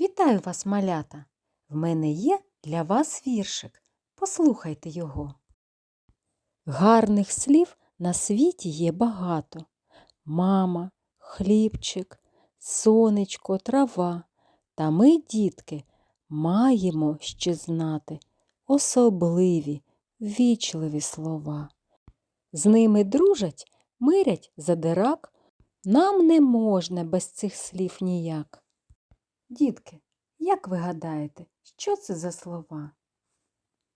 Вітаю вас, малята! В мене є для вас віршик. Послухайте його. Гарних слів на світі є багато. Мама, хлібчик, сонечко, трава. Та ми, дітки, маємо ще знати особливі, вічливі слова. З ними дружать, мирять задирак. Нам не можна без цих слів ніяк. Дітки, як ви гадаєте, що це за слова?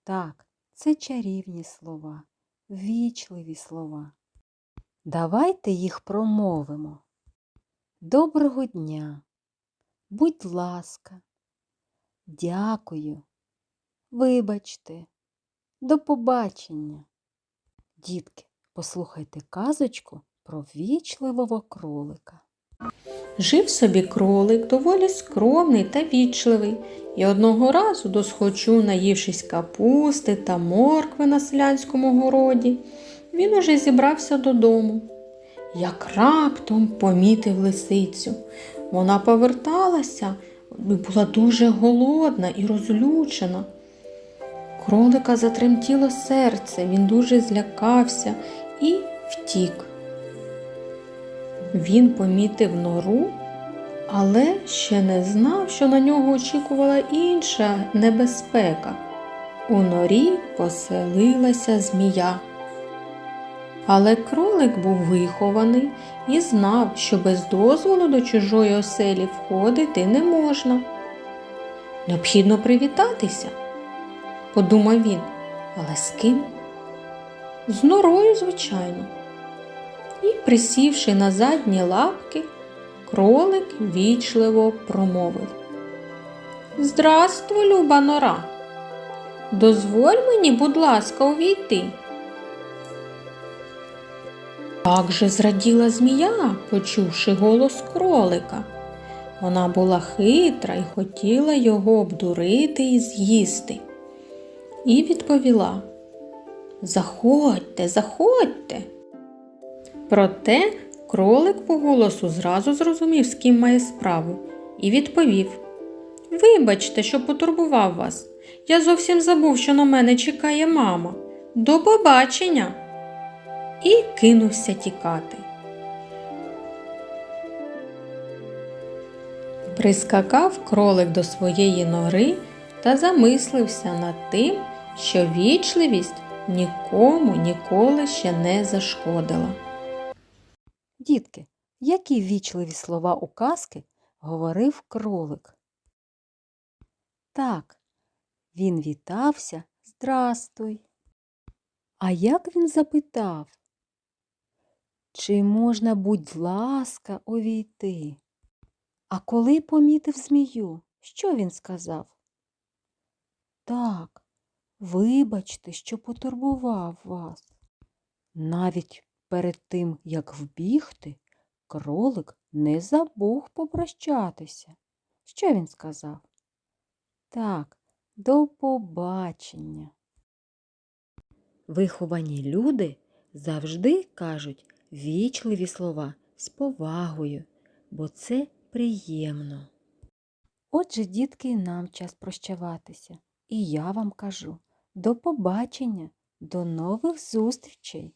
Так, це чарівні слова, вічливі слова. Давайте їх промовимо. Доброго дня, будь ласка, дякую, вибачте, до побачення. Дітки, послухайте казочку про вічливого кролика. Жив собі кролик доволі скромний та вічливий, і одного разу досхочу, наївшись капусти та моркви на селянському городі, він уже зібрався додому. Як раптом помітив лисицю. Вона поверталася і була дуже голодна і розлючена. Кролика затремтіло серце, він дуже злякався і втік. Він помітив нору, але ще не знав, що на нього очікувала інша небезпека. У норі поселилася змія. Але кролик був вихований і знав, що без дозволу до чужої оселі входити не можна. Необхідно привітатися, подумав він, але з ким? З норою, звичайно. І, присівши на задні лапки, кролик вічливо промовив. Здравствуй, люба нора. Дозволь мені, будь ласка, увійти. Як же зраділа змія, почувши голос кролика. Вона була хитра і хотіла його обдурити і з'їсти. І відповіла Заходьте, заходьте. Проте кролик по голосу зразу зрозумів, з ким має справу, і відповів Вибачте, що потурбував вас. Я зовсім забув, що на мене чекає мама. До побачення. І кинувся тікати. Прискакав кролик до своєї нори та замислився над тим, що вічливість нікому ніколи ще не зашкодила. Дітки, які вічливі слова у казки говорив кролик? Так, він вітався Здрастуй. А як він запитав? Чи можна, будь ласка, увійти? А коли помітив змію, що він сказав? Так, вибачте, що потурбував вас. Навіть перед тим, як вбігти, кролик не забув попрощатися. Що він сказав? Так, до побачення. Виховані люди завжди кажуть вічливі слова з повагою, бо це приємно. Отже, дітки, нам час прощаватися. І я вам кажу до побачення, до нових зустрічей!